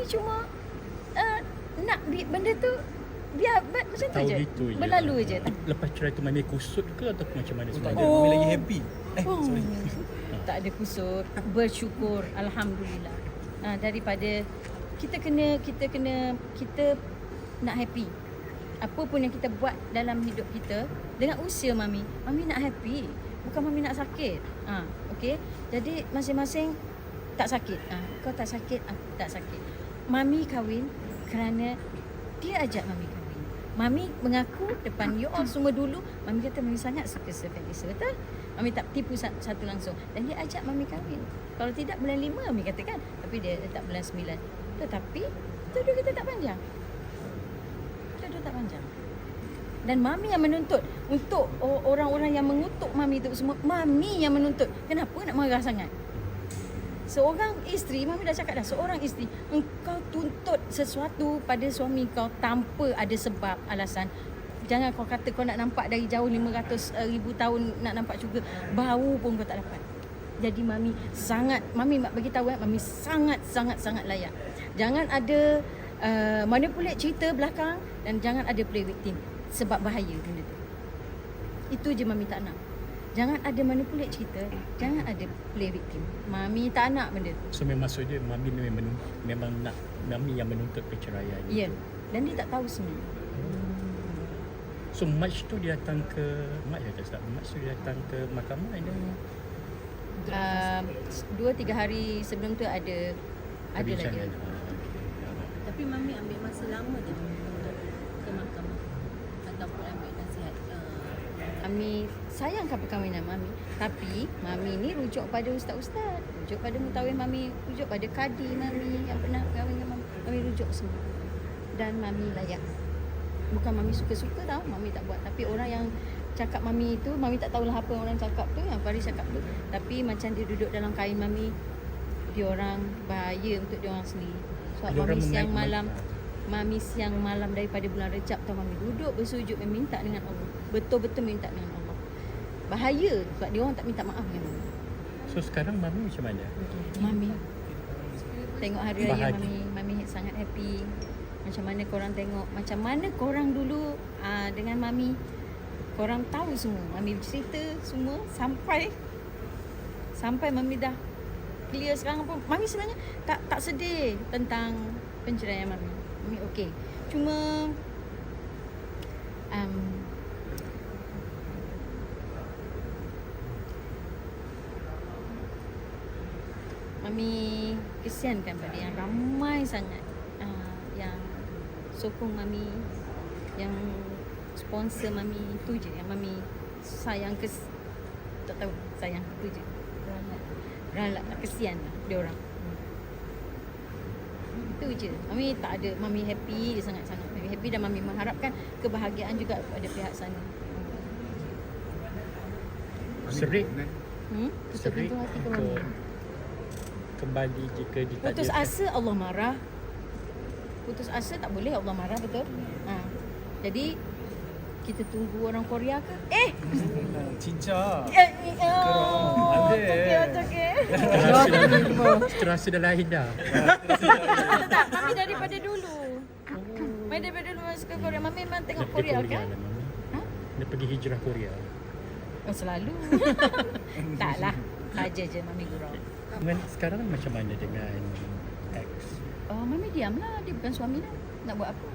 Mami cuma uh, nak bi- benda tu biar ba- macam tu je. gitu je. Berlalu je. Lepas cerai tu Mami kusut ke atau macam mana sebenarnya? Oh. Mami lagi happy. Eh, Oh. sorry. tak ada kusut bersyukur alhamdulillah ha, daripada kita kena kita kena kita nak happy apa pun yang kita buat dalam hidup kita dengan usia mami mami nak happy bukan mami nak sakit ha, okey jadi masing-masing tak sakit ha, kau tak sakit aku tak sakit mami kahwin kerana dia ajak mami kahwin. Mami mengaku depan you all semua dulu Mami kata Mami sangat suka Sir Felisa Betul? Mami tak tipu sa- satu langsung. Dan dia ajak Mami kahwin. Kalau tidak bulan lima Mami kata kan? Tapi dia letak bulan sembilan. Tetapi Jodoh kita tak panjang. Jodoh tak panjang. Dan Mami yang menuntut Untuk orang-orang yang mengutuk Mami itu semua Mami yang menuntut. Kenapa nak marah sangat? Seorang isteri, Mami dah cakap dah, seorang isteri, engkau tuntut sesuatu pada suami kau tanpa ada sebab, alasan. Jangan kau kata kau nak nampak dari jauh 500 uh, ribu tahun nak nampak juga bau pun kau tak dapat. Jadi mami sangat mami bagi tahu eh mami sangat sangat sangat layak. Jangan ada uh, manipulate cerita belakang dan jangan ada play victim sebab bahaya benda tu. Itu je mami tak nak. Jangan ada manipulate cerita, jangan ada play victim. Mami tak nak benda tu. So memang maksud dia Mami memang, menun- memang nak Mami yang menuntut perceraian Ya. itu. Dan dia tak tahu sebenarnya. So March tu dia datang ke March kata tak March tu dia datang ke mahkamah ada Uh, dua tiga hari sebelum tu ada ada lagi. perbincangan. Ah. Tapi mami ambil masa lama je untuk ke mahkamah ataupun ambil nasihat. Uh, Mami sayangkan perkahwinan Mami. Tapi Mami ni rujuk pada ustaz-ustaz. Rujuk pada mutawif Mami Rujuk pada kadi Mami Yang pernah kahwin dengan Mami. Mami rujuk semua. Dan Mami layak. Bukan Mami suka-suka tau Mami tak buat. Tapi orang yang cakap Mami tu Mami tak tahulah apa orang cakap tu Yang Faris cakap tu. Tapi macam dia duduk dalam kain Mami Dia orang bahaya untuk dia orang sendiri. Sebab orang Mami siang malam Mami siang malam daripada bulan Rejab tu Mami. Duduk bersujud meminta dengan Allah. Betul-betul minta dengan Allah. Bahaya sebab dia orang tak minta maaf dengan Mami. So sekarang Mami macam mana? Mami tengok hari raya. Mami, Mami sangat happy. Macam mana korang tengok, macam mana korang dulu uh, dengan Mami korang tahu semua. Mami cerita semua sampai sampai Mami dah clear sekarang pun. Mami sebenarnya tak tak sedih tentang penceraian Mami. Mami okey. Cuma um, Mami kesiankan pada yang ramai sangat. Uh, yang sokong Mami yang sponsor Mami tu je yang Mami sayang kes tak tahu sayang tu je. Ralat. Lah kesian lah dia orang. Itu je. Mami tak ada Mami happy dia sangat-sangat. Mami happy dan Mami mengharapkan kebahagiaan juga pada pihak sana. Serik hmm? hati ke ke Mami kembali jika ditakdirkan. Putus asa Allah marah. Putus asa tak boleh Allah marah betul? Ha. Jadi kita tunggu orang Korea ke? Eh, Cinca. eh, eh oh, Ada. okey okey. Terasa dah, terasa dah tak, tak, mami daripada dulu. Mami daripada dulu masuk ke Korea. Mami memang tengok Korea Korea kan? lah. Ha? Dia pergi hijrah Korea. Oh, selalu. Taklah. Saja je mami gurau. Men, sekarang macam mana dengan ex? Oh, mami diamlah. Dia bukan suami dah. Nak buat apa?